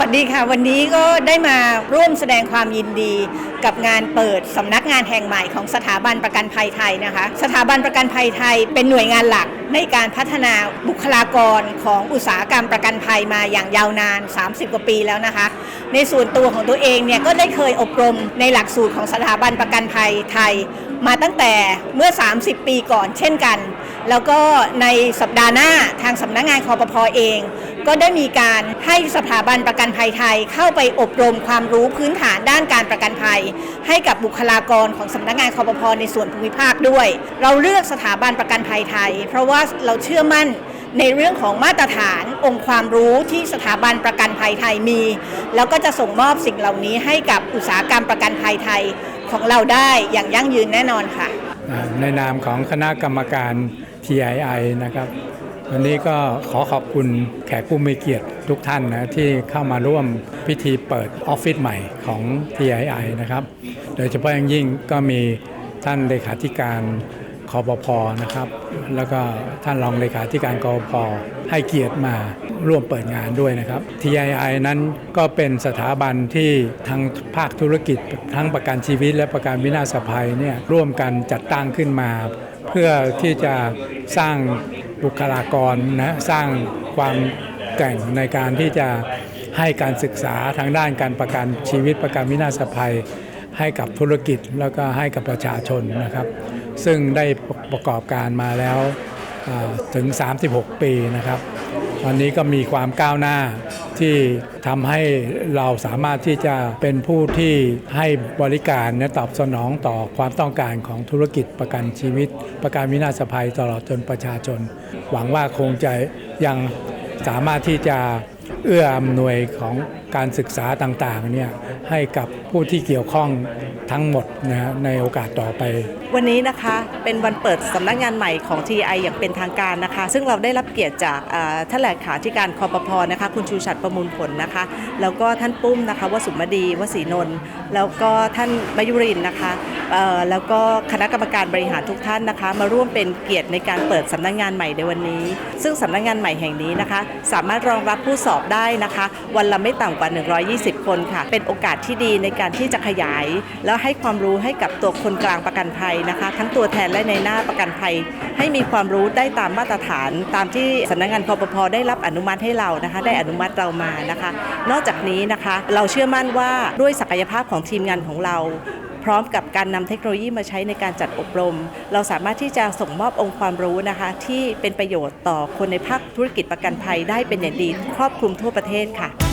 วัสดีค่ะ วันนี้ก็ได้มาร่วมแสดงความยินดีกับงานเปิดสำนักงานแห่งใหม่ของสถาบันประกันภัยไทยนะคะ สถาบันประกันภัยไทยเป็นหน่วยงานหลักในการพัฒนาบุคลากรของอุตสาหกรรมประกันภัยมาอย่างยาวนาน 30 กว่าปีแล้วนะคะ ในส่วนตัวของตัวเองเนี่ยก็ได้เคยอบรมในหลักสูตรของสถาบันประกันภัยไทย มาตั้งแต่เมื่อ 30 ปีก่อนเช่นกัน แล้วก็ในสัปดาห์หน้าทางสำนักงานคอปพอเอง ก็ได้มีการให้สถาบันประกันภัยไทย เข้าไปอบรมความรู้พื้นฐานด้านการประกันภัย ให้กับบุคลากรของสำนักงานคอปพอในส่วนภูมิภาคด้วย เราเลือกสถาบันประกันภัยไทย เพราะว่าเราเชื่อมั่นในเรื่องของมาตรฐานองค์ความรู้ที่สถาบันประกันภัยไทยมี แล้วก็จะส่งมอบสิ่งเหล่านี้ให้กับอุตสาหกรรมประกันภัยไทยของเราได้อย่างยั่งยืนแน่นอนค่ะ ในนามของคณะกรรมการ TII นะครับ วันนี้ก็ขอขอบคุณแขกผู้มีเกียรติทุกท่านนะที่เข้ามาร่วมพิธีเปิดออฟฟิศใหม่ของ TII นะครับ โดยเฉพาะอย่างยิ่งก็มีท่านเลขาธิการคอปพนะครับ แล้วก็ท่านรองเลขาธิการกอพให้เกียรติมาร่วมเปิดงานด้วยนะครับ TII นั้นก็เป็นสถาบันที่ทางภาคธุรกิจทั้งประกันชีวิตและประกันวินาศภัยเนี่ยร่วมกันจัดตั้งขึ้นมา เพื่อที่จะสร้าง บุคลากรนะสร้างความแก่งในการที่จะให้การศึกษาทางด้านการประกันชีวิตประกันวินาศภัย ให้กับธุรกิจแล้วก็ให้กับประชาชนนะครับ ซึ่งได้ประกอบการมาแล้วอ่าถึง 36 ปีนะครับ วันนี้ก็มีความก้าวหน้า ที่ทำให้เราสามารถที่จะเป็นผู้ที่ให้บริการและตอบสนองต่อความต้องการของธุรกิจประกันชีวิต ประกันวินาศภัยตลอดจนประชาชน หวังว่าคงจะยังสามารถที่จะเอื้ออำนวยของการศึกษาต่างๆเนี่ยให้กับผู้ที่เกี่ยวข้องทั้งหมดนะฮะในโอกาสต่อไป วันนี้นะคะเป็นวันเปิดสำนักงานใหม่ของ TI อย่างเป็นทางการนะคะ ซึ่งเราได้รับเกียรติจากท่านแหลกขาธิการคอปพนะคะ คุณชูชัดประมูลผลนะคะ แล้วก็ท่านปุ้มนะคะวสุมดีวสีนนท์แล้วก็ท่านมายุรินนะคะแล้วก็คณะกรรมการบริหารทุกท่านนะคะ มาร่วมเป็นเกียรติในการเปิดสำนักงานใหม่ในวันนี้ ซึ่งสำนักงานใหม่แห่งนี้นะคะ สามารถรองรับผู้สอบได้นะคะ วันละไม่ต่ำกว่า 120 คนค่ะ เป็นโอกาสที่ดีในการที่จะขยาย แล้วให้ความรู้ให้กับตัวคนกลางประกันภัยนะคะ ทั้งตัวแทนและในหน้าประกันภัย ให้มีความรู้ได้ตามมาตรฐาน ตามที่สำนักงานคอปพได้รับอนุมัติให้เรานะคะ ได้อนุมัติเรามานะคะ นอกจากนี้นะคะ เราเชื่อมั่นว่าด้วยศักยภาพของทีมงานของเราพร้อมกับการนำเทคโนโลยีมาใช้ในการจัดอบรม เราสามารถที่จะส่งมอบองค์ความรู้นะคะ ที่เป็นประโยชน์ต่อคนในภาคธุรกิจประกันภัยได้เป็นอย่างดี ครอบคลุมทั่วประเทศค่ะ